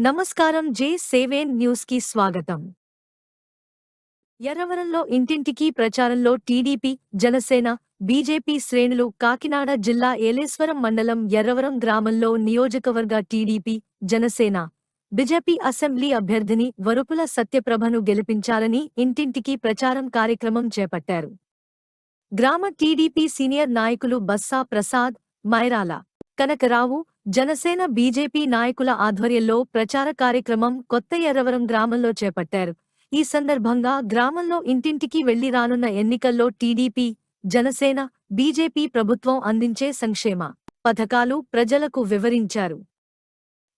నమస్కారం జే సేవేన్ న్యూస్కి స్వాగతం. ఎర్రవరంలో ఇంటింటికి ప్రచారంలో టీడీపీ జనసేన బీజేపీ శ్రేణులు కాకినాడ జిల్లా ఏలేశ్వరం మండలం ఎర్రవరం గ్రామంలో నియోజకవర్గ టీడీపీ జనసేన బీజేపీ అసెంబ్లీ అభ్యర్థిని వరుపుల సత్యప్రభను గెలిపించాలని ఇంటింటికి ప్రచారం కార్యక్రమం చేపట్టారు. గ్రామ టీడీపీ సీనియర్ నాయకులు బస్సా ప్రసాద్ మైరాలా కనకరావు జనసేన బీజేపీ నాయకుల ఆధ్వర్యంలో ప్రచార కార్యక్రమం కొత్త ఎర్రవరం గ్రామంలో చేపట్టారు. ఈ సందర్భంగా గ్రామంలో ఇంటింటికి వెళ్ళి రానున్న ఎన్నికల్లో టీడీపీ జనసేన బీజేపీ ప్రభుత్వం అందించే సంక్షేమ పథకాలు ప్రజలకు వివరించారు.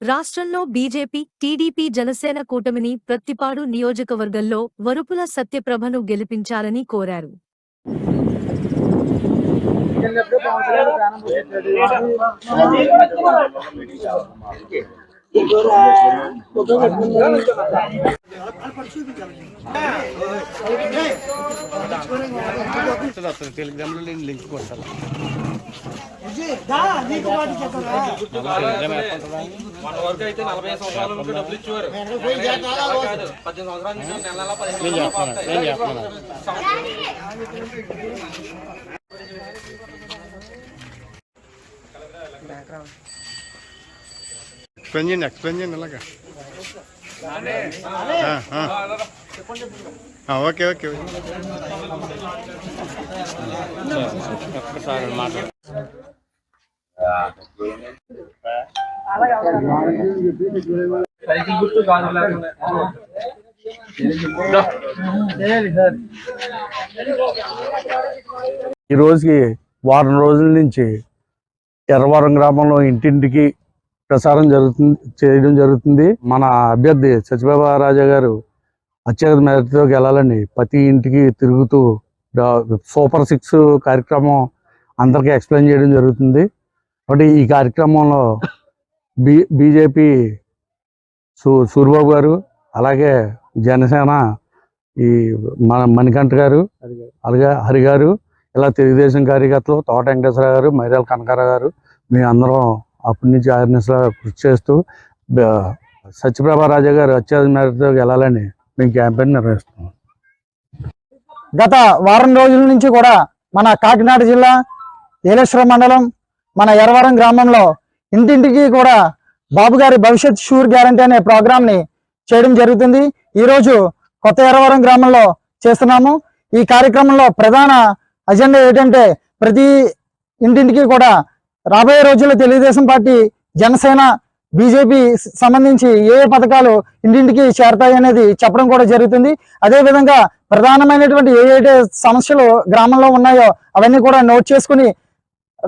రాష్ట్రంలో బీజేపీ టీడీపీ జనసేన కూటమిని ప్రత్తిపాడు నియోజకవర్గంలో వరుపుల సత్యప్రభను గెలిపించాలని కోరారు. టెలిగ్రామ్ లో నేను లింక్ కొడతాను మన వరకు అయితే నలభై సంవత్సరాల నుంచి డబ్బులు ఇచ్చేవారు కాదు, పద్దెనిమిది సంవత్సరాల నుంచి నెల నెల పదిహేను ఎక్స్ప్లెయిన్ చేయండి ఎక్స్ప్లెయిన్ చేయండి అలాగా ఓకే ఓకే ఒక్కసారి మాట్లాడు సైకిల్ గుర్తు ఈ రోజుకి వారం రోజుల నుంచి ఎర్రవరం గ్రామంలో ఇంటింటికి ప్రసారం జరుగుతుంది చేయడం జరుగుతుంది. మన అభ్యర్థి సత్యబాబా రాజా గారు అత్యధిక మేరతో గెలాలని ప్రతి ఇంటికి తిరుగుతూ సూపర్ సిక్స్ కార్యక్రమం అందరికీ ఎక్స్ప్లెయిన్ చేయడం జరుగుతుంది. కాబట్టి ఈ కార్యక్రమంలో బి బీజేపీ సూ సూరిబాబు గారు అలాగే జనసేన ఈ మన మణికంఠ గారు అలాగే హరి గారు ఇలా తెలుగుదేశం కార్యకర్తలు తోట వెంకటేశ్వర గారు మైరాల కనకారావు గారు మేము అందరం అప్పటి నుంచి ఆర్ఎన్ఎస్లో కృషి చేస్తూ సత్యప్రభా రాజా గారు అత్యధిక మేరతో వెళ్ళాలని మేము క్యాంపెయిన్ నిర్వహిస్తున్నాం. గత వారం రోజుల నుంచి కూడా మన కాకినాడ జిల్లా ఏలేశ్వరం మండలం మన ఎరవరం గ్రామంలో ఇంటింటికి కూడా బాబు గారి భవిష్యత్ షూర్ గ్యారంటీ అనే ప్రోగ్రామ్ని చేయడం జరుగుతుంది. ఈరోజు కొత్త ఎరవరం గ్రామంలో చేస్తున్నాము. ఈ కార్యక్రమంలో ప్రధాన అజెండా ఏంటంటే ప్రతి ఇంటింటికి కూడా రాబోయే రోజుల్లో తెలుగుదేశం పార్టీ జనసేన బీజేపీ సంబంధించి ఏ ఏ పథకాలు ఇంటింటికి చేరతాయి అనేది చెప్పడం కూడా జరుగుతుంది. అదే విధంగా ప్రధానమైనటువంటి ఏ ఏ సమస్యలు గ్రామంలో ఉన్నాయో అవన్నీ కూడా నోట్ చేసుకుని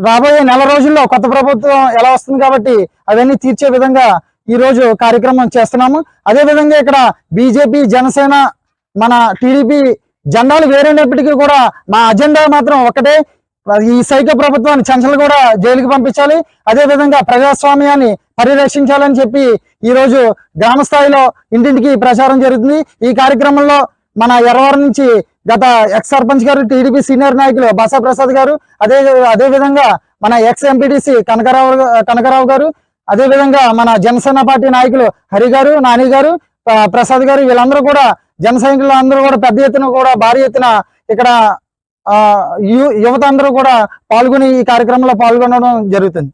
రాబోయే నెల రోజుల్లో కొత్త ప్రభుత్వం ఎలా వస్తుంది కాబట్టి అవన్నీ తీర్చే విధంగా ఈ రోజు కార్యక్రమం చేస్తున్నాము. అదే విధంగా ఇక్కడ బీజేపీ జనసేన మన టీడీపీ జెండాలు వేరైనప్పటికీ కూడా మా అజెండా మాత్రం ఒకటే. ఈ సైక ప్రభుత్వాన్ని చంచలు కూడా జైలుకి పంపించాలి. అదే విధంగా ప్రజాస్వామ్యాన్ని పరిరక్షించాలని చెప్పి ఈ రోజు గ్రామ స్థాయిలో ఇంటింటికి ప్రచారం జరుగుతుంది. ఈ కార్యక్రమంలో మన ఎర్రవరం నుంచి గత ఎక్స్ సర్పంచ్ గారు టీడీపీ సీనియర్ నాయకులు బసా ప్రసాద్ గారు అదే అదే విధంగా మన ఎక్స్ ఎంపీటీసీ కనకరావు కనకరావు గారు అదే విధంగా మన జనసేన పార్టీ నాయకులు హరి గారు నాని గారు ప్రసాద్ గారు వీళ్ళందరూ కూడా జన సైనికులు అందరూ కూడా పెద్ద ఎత్తున కూడా భారీ ఎత్తున ఇక్కడ యువత అందరూ కూడా పాల్గొని ఈ కార్యక్రమంలో పాల్గొనడం జరుగుతుంది.